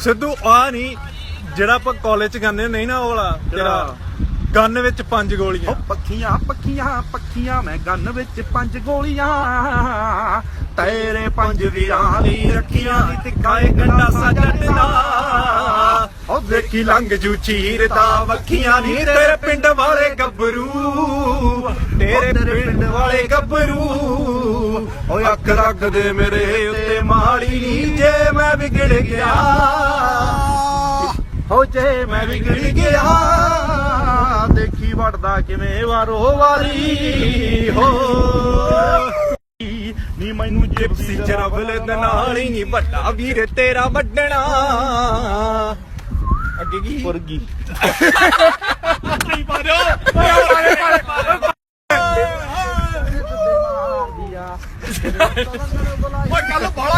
ਸਿੱਧੂ ਆ ਨਹੀਂ ਜਿਹੜਾ ਆਪਾਂ ਕਾਲਜ ਚ ਗਾਉਂਦੇ ਨਹੀਂ ਨਾ ਉਹ ਵਾਲਾ ਜਿਹੜਾ ਗਨ ਵਿੱਚ ਪੰਜ ਗੋਲੀਆਂ। ਉਹ ਪੱਖੀਆਂ ਪੱਖੀਆਂ ਪੱਖੀਆਂ ਮੈਂ ਗੰਨ ਵਿੱਚ ਪੰਜ ਗੋਲੀਆਂ। ਤੇਰੇ ਪੰਜ ਵੀਰਾਂ ਦੀ ਰੱਖੀਆਂ ਦੀ ਤਿੱਖਾ ਏ ਗੰਡਾਸਾ ਜੱਟ ਦਾ ਉਹ ਦੇਖੀ ਲੰਘ ਜੂ ਚੀਰਦਾ ਵੱਖੀਆਂ ਨਹੀਂ ਤੇਰੇ ਪਿੰਡ ਵਾਲੇ ਗੱਭਰੂ। ਤੇਰੇ ਪਿੰਡ ਵਾਲੇ ਗੱਭਰੂ। ਓਏ ਅੱਖ ਰੱਖਦੇ ਮੇਰੇ ਉੱਤੇ ਮਾੜੀ ਨਹੀਂ ਮੈਂ ਵਿਗੜ ਗਿਆ। ਹੋ ਜੇ ਮੈਂ ਵਿਗੜ ਗਿਆ ਦੇਖੀ ਵੜਦਾ ਕਿਵੇਂ ਵਾਰੋ ਵਾਰੀ। ਹੋ। ਨੀ ਮੈਨੂੰ ਜਿਪਸੀ ਚਰਬਲ ਦੇ ਨਾਲ ਹੀ ਨਹੀਂ ਵੱਡਾ ਵੀਰ ਤੇਰਾ ਵੱਡਣਾ। ਅੱਗੇ ਕੀ? ਪੁਰਗੀ। ਓਏ ਕੱਲ ਬਾਲਾ ਗੰਦ ਪਾਇਆ